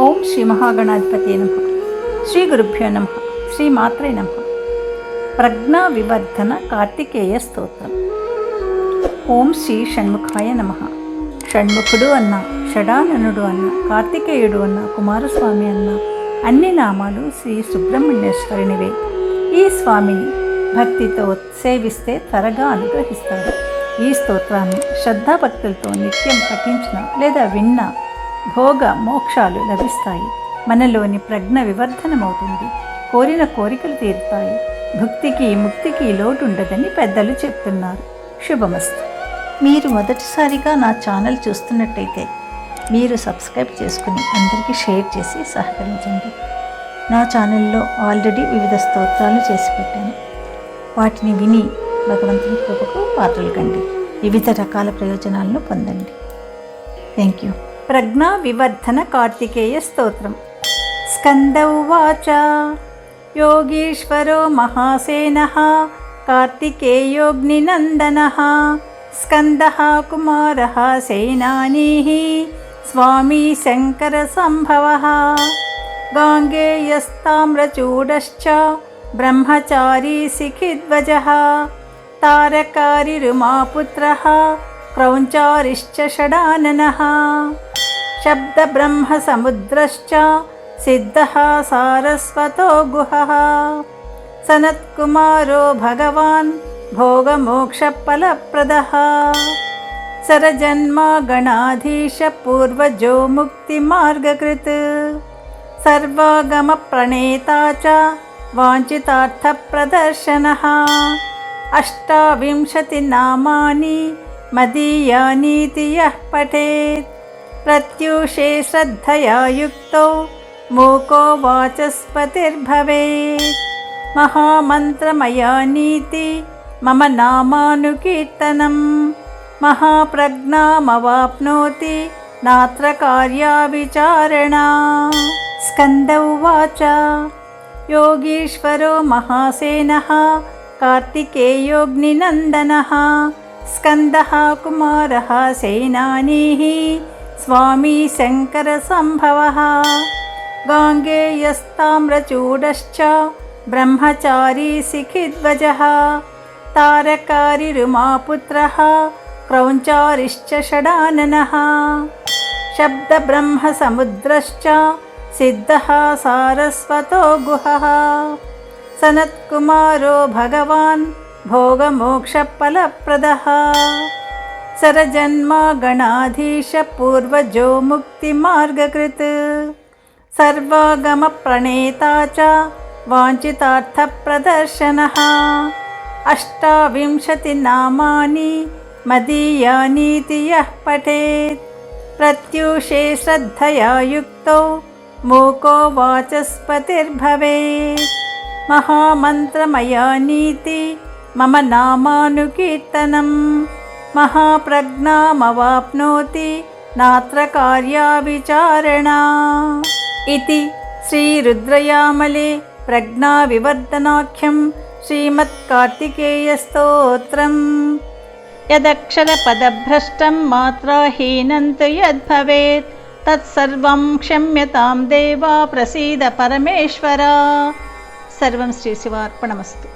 ఓం శ్రీ మహాగణాధిపతి నమ. శ్రీ గురుభ్యో నమ. శ్రీ మాత్రే నమ. ప్రజ్ఞా వివర్ధన కార్తికేయ స్తోత్రం. ఓం శ్రీ షణ్ముఖాయ నమ. షణ్ముఖుడు అన్న షడాననుడు అన్న కార్తికేయుడు అన్న కుమారస్వామి అన్న అన్ని నామాలు శ్రీ సుబ్రహ్మణ్యేశ్వరునివే. ఈ స్వామిని భక్తితో సేవిస్తే త్వరగా అనుగ్రహిస్తాడు. ఈ స్తోత్రాన్ని శ్రద్ధాభక్తులతో నిత్యం పఠించిన లేదా విన్నా భోగ మోక్షాలు లభిస్తాయి. మనలోని ప్రజ్ఞ వివర్ధనమవుతుంది. కోరిన కోరికలు తీరుతాయి. భక్తికి ముక్తికి లోటు ఉండదని పెద్దలు చెప్తున్నారు. శుభమస్తు. మీరు మొదటిసారిగా నా ఛానల్ చూస్తున్నట్టయితే మీరు సబ్స్క్రైబ్ చేసుకుని అందరికీ షేర్ చేసి సహకరించండి. నా ఛానల్లో ఆల్రెడీ వివిధ స్తోత్రాలు చేసి పెట్టాను. వాటిని విని భగవంతుని కృపకు పాత్రలు కండి. వివిధ రకాల ప్రయోజనాలను పొందండి. Thank you. प्रज्ञाविवर्धनकार्तिकेयस्तोत्रम्। स्कन्द उवाच योगीश्वरो महासेनः कार्तिकेयोऽग्निनन्दनः स्कन्दः कुमारः सेनानीः स्वामी शङ्करसम्भवः गाङ्गेयस्ताम्रचूडश्च ब्रह्मचारी सिखिध्वजः तारकारिरुमापुत्रः क्रौञ्चारिश्च षडाननः। शब्दब्रह्मसमुद्रश्च सिद्धः सारस्वतो गुहः। सनत्कुमारो भगवान् भोगमोक्षफलप्रदः। सरजन्मा गणाधीशपूर्वजो मुक्तिमार्गकृत्। सर्वागमप्रणेता च वाञ्छितार्थप्रदर्शनः। अष्टाविंशतिनामानि मदीयानीति यः पठेत् प्रत्यूषे श्रद्धया युक्तो मूको वाचस्पतिर्भवेत्। महामन्त्रमयानीति मम नामानुकीर्तनं महाप्रज्ञामवाप्नोति नात्र कार्याविचारणा स्कन्द उवाच योगीश्वरो महासेनः कार्तिकेयोऽग्निनन्दनः। स्कन्दः कुमारः सेनानीः स्वामी शङ्करसम्भवः गाङ्गेयस्ताम्रचूडश्च ब्रह्मचारी सिखिध्वजः तारकारिरुमापुत्रः क्रौञ्चारिश्च षडाननः। शब्दब्रह्मसमुद्रश्च सिद्धः सारस्वतो गुहः। सनत्कुमारो भगवान् भोगमोक्षफलप्रदः सरजन्मा गणाधीशपूर्वजो मुक्तिमार्गकृत्। सर्वागमप्रणेता च वाञ्छितार्थप्रदर्शनः। अष्टाविंशतिनामानि मदीयानीति यः पठेत्। प्रत्यूषे श्रद्धया युक्तो मूको वाचस्पतिर्भवेत्। महामन्त्रमयानीति मम नामानुकीर्तनं महाप्रज्ञामवाप्नोति नात्र कार्याविचारणा इति श्रीरुद्रयामले प्रज्ञाविवर्धनाख्यं श्रीमत्कार्तिकेयस्तोत्रम्। यदक्षरपदभ्रष्टं मात्राहीनं तु यद्भवेत् तत्सर्वं क्षम्यतां देवा प्रसीद परमेश्वरा। सर्वं श्रीशिवार्पणमस्तु